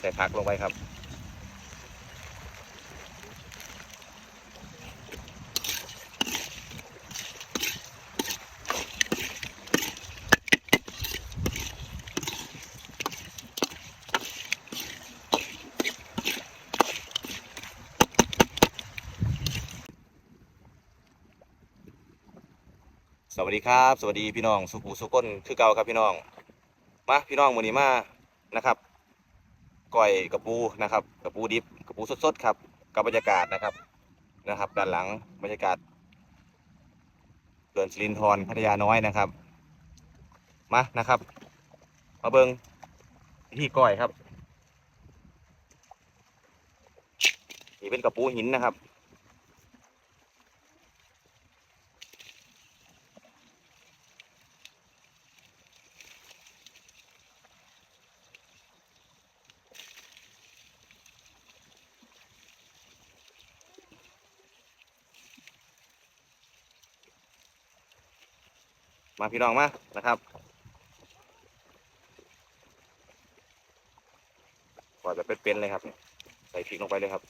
ใส่ผักลงไปครับสวัสดีครับ สวัสดีพี่น้องสุขุสุก้นคือเก่าครับพี่น้อง มาพี่น้องมือนี้มานะครับ ก้อยกระปูนะครับกระปูดิบกระปูสดๆครับกับบรรยากาศนะครับนะครับ ด้านหลังบรรยากาศเขื่อนสิรินทรพัทยาน้อยนะครับ มานะครับ มาเบิงที่ก้อยครับนี่เป็นกระปูหินนะครับ มาพี่น้องมานะครับก่อนจะเป็นๆเลยครับ ใส่พริกลงไปเลยครับ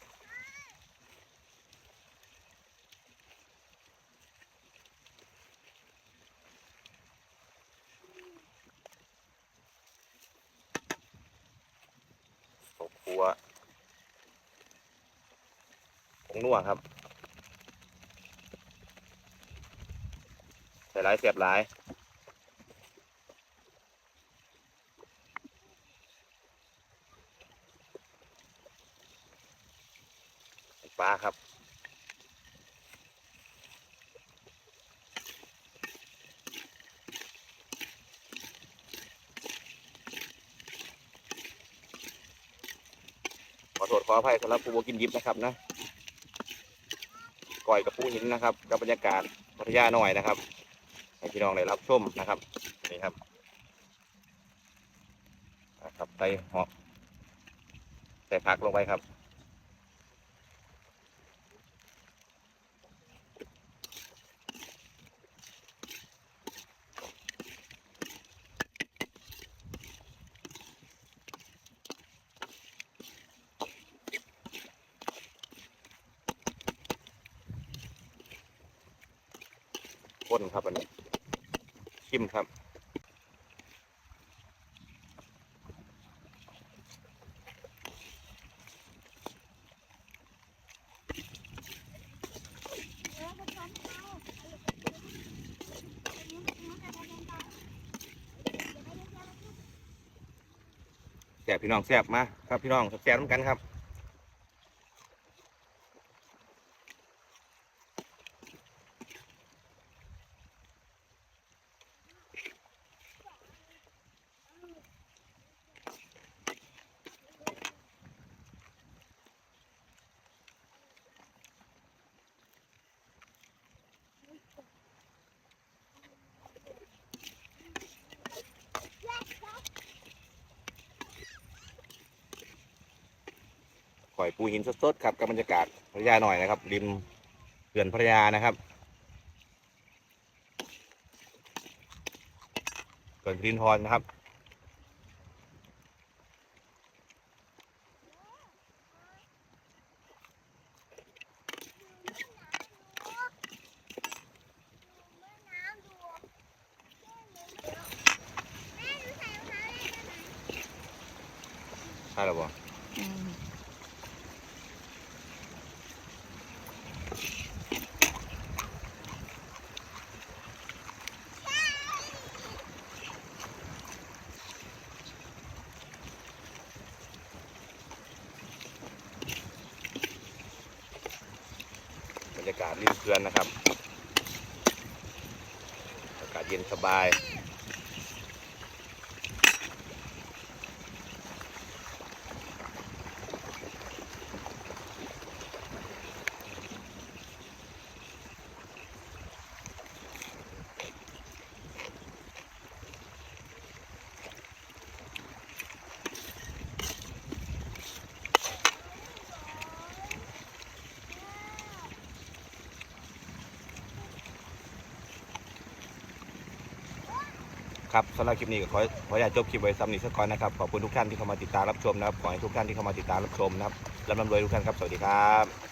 ตกครัวผงนัวครับ ใส่หลายเสียบหลายปลาครับขอโทษขออภัยสำหรับผู้บกินดิบนะครับนะก่อยกับผู้หินนะครับกับบรรยากาศพัทยาหน่อยนะครับ ให้พี่น้องได้รับชมนะครับนี่ครับนะครับใส่หอมใส่ผักลงไปครับข้นครับอันนี้ิมครับแซ่บพี่น้องแซ่บมาครับพี่น้องแซ่บน้ำกันครับ ล่อยปูหินสดๆครับกับบรรยากาศพัทยาหน่อยนะครับ ริมเขื่อนพัทยานะครับเขื่อนสิรินทรนะครับใช่หรือเปล่า บรรยากาศริมเขื่อนนะครับ อากาศเย็นสบาย ครับสำหรับคลิปนี้ก็ขอขออยากจบคลิปไว้ซ้ำนี้สักก่อนนะครับขอบคุณทุกท่านที่เข้ามาติดตามรับชมนะครับขอให้ทุกท่านที่เข้ามาติดตามรับชมนะครับร่ำรวยทุกท่านครับสวัสดีครับ